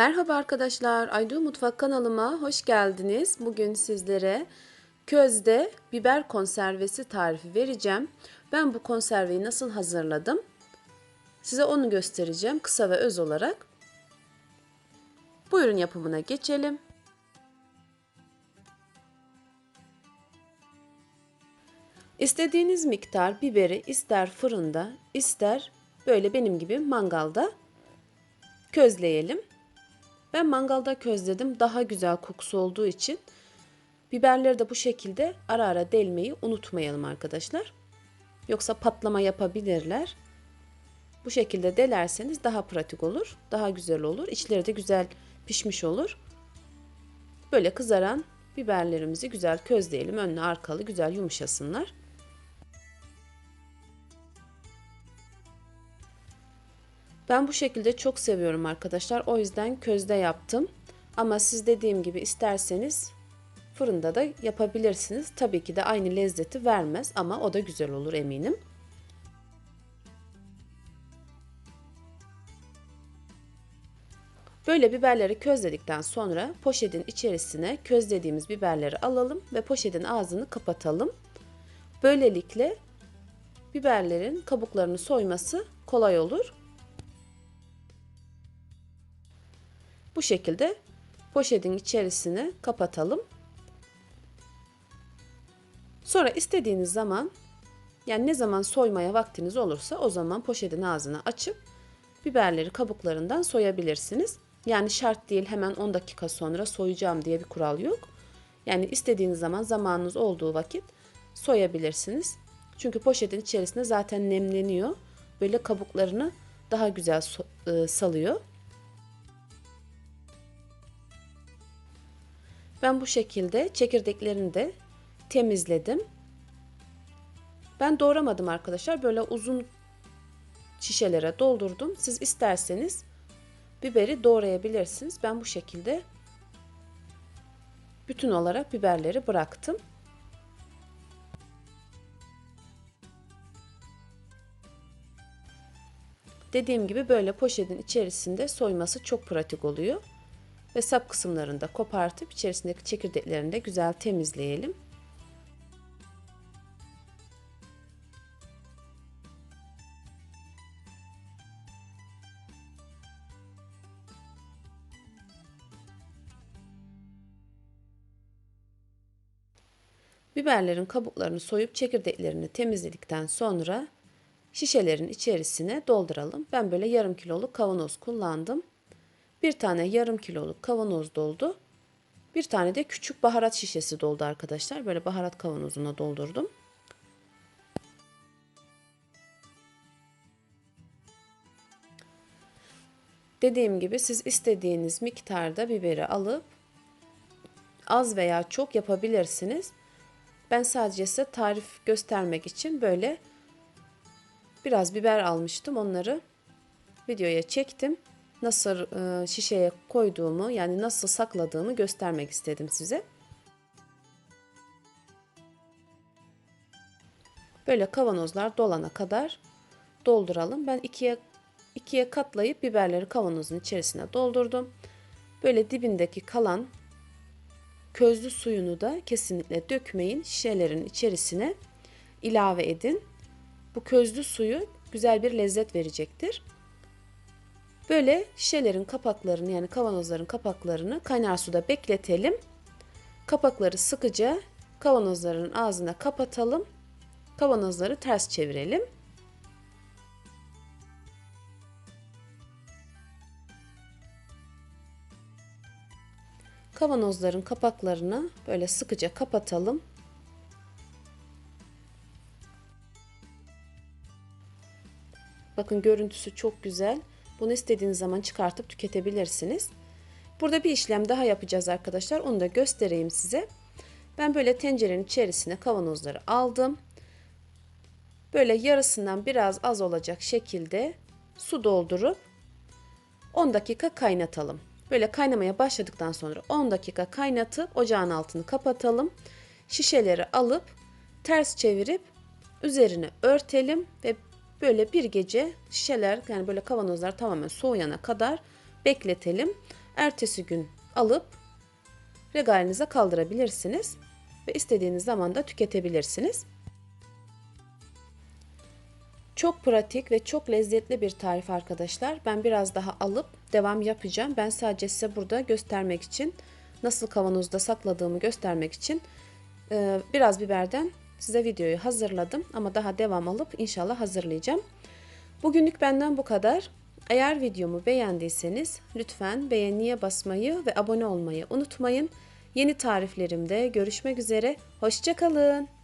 Merhaba arkadaşlar, Aydu Mutfak kanalıma hoş geldiniz. Bugün sizlere közde biber konservesi tarifi vereceğim. Ben bu konserveyi nasıl hazırladım? Size onu göstereceğim kısa ve öz olarak. Buyurun yapımına geçelim. İstediğiniz miktar biberi ister fırında, ister böyle benim gibi mangalda közleyelim. Ben mangalda közledim. Daha güzel kokusu olduğu için biberleri de bu şekilde ara ara delmeyi unutmayalım arkadaşlar. Yoksa patlama yapabilirler. Bu şekilde delerseniz daha pratik olur. Daha güzel olur. İçleri de güzel pişmiş olur. Böyle kızaran biberlerimizi güzel közleyelim. Önlü arkalı güzel yumuşasınlar. Ben bu şekilde çok seviyorum arkadaşlar. O yüzden közde yaptım. Ama siz dediğim gibi isterseniz fırında da yapabilirsiniz. Tabii ki de aynı lezzeti vermez ama o da güzel olur eminim. Böyle biberleri közledikten sonra poşetin içerisine közlediğimiz biberleri alalım ve poşetin ağzını kapatalım. Böylelikle biberlerin kabuklarını soyması kolay olur. Bu şekilde poşetin içerisine kapatalım. Sonra istediğiniz zaman yani ne zaman soymaya vaktiniz olursa o zaman poşetin ağzını açıp biberleri kabuklarından soyabilirsiniz. Yani şart değil hemen 10 dakika sonra soyacağım diye bir kural yok. Yani istediğiniz zaman zamanınız olduğu vakit soyabilirsiniz. Çünkü poşetin içerisinde zaten nemleniyor. Böyle kabuklarını daha güzel e, salıyor. Ben bu şekilde çekirdeklerini de temizledim. Ben doğramadım arkadaşlar. Böyle uzun şişelere doldurdum. Siz isterseniz biberi doğrayabilirsiniz. Ben bu şekilde bütün olarak biberleri bıraktım. Dediğim gibi böyle poşetin içerisinde soyması çok pratik oluyor ve sap kısımlarını da kopartıp içerisindeki çekirdeklerini de güzel temizleyelim. Biberlerin kabuklarını soyup çekirdeklerini temizledikten sonra şişelerin içerisine dolduralım. Ben böyle yarım kiloluk kavanoz kullandım. Bir tane yarım kiloluk kavanoz doldu. Bir tane de küçük baharat şişesi doldu arkadaşlar. Böyle baharat kavanozuna doldurdum. Dediğim gibi siz istediğiniz miktarda biberi alıp az veya çok yapabilirsiniz. Ben sadece size tarif göstermek için böyle biraz biber almıştım. Onları videoya çektim nasıl e, şişeye koyduğumu yani nasıl sakladığımı göstermek istedim size. Böyle kavanozlar dolana kadar dolduralım. Ben ikiye ikiye katlayıp biberleri kavanozun içerisine doldurdum. Böyle dibindeki kalan közlü suyunu da kesinlikle dökmeyin. Şişelerin içerisine ilave edin. Bu közlü suyu güzel bir lezzet verecektir. Böyle şişelerin kapaklarını yani kavanozların kapaklarını kaynar suda bekletelim. Kapakları sıkıca kavanozların ağzına kapatalım. Kavanozları ters çevirelim. Kavanozların kapaklarını böyle sıkıca kapatalım. Bakın görüntüsü çok güzel. Bunu istediğiniz zaman çıkartıp tüketebilirsiniz. Burada bir işlem daha yapacağız arkadaşlar. Onu da göstereyim size. Ben böyle tencerenin içerisine kavanozları aldım. Böyle yarısından biraz az olacak şekilde su doldurup 10 dakika kaynatalım. Böyle kaynamaya başladıktan sonra 10 dakika kaynatıp ocağın altını kapatalım. Şişeleri alıp ters çevirip üzerine örtelim ve Böyle bir gece şişeler yani böyle kavanozlar tamamen soğuyana kadar bekletelim. ertesi gün alıp regalinize kaldırabilirsiniz ve istediğiniz zaman da tüketebilirsiniz. Çok pratik ve çok lezzetli bir tarif arkadaşlar. Ben biraz daha alıp devam yapacağım. Ben sadece size burada göstermek için nasıl kavanozda sakladığımı göstermek için biraz biberden size videoyu hazırladım. Ama daha devam alıp inşallah hazırlayacağım. Bugünlük benden bu kadar. Eğer videomu beğendiyseniz lütfen beğeniye basmayı ve abone olmayı unutmayın. Yeni tariflerimde görüşmek üzere. Hoşçakalın.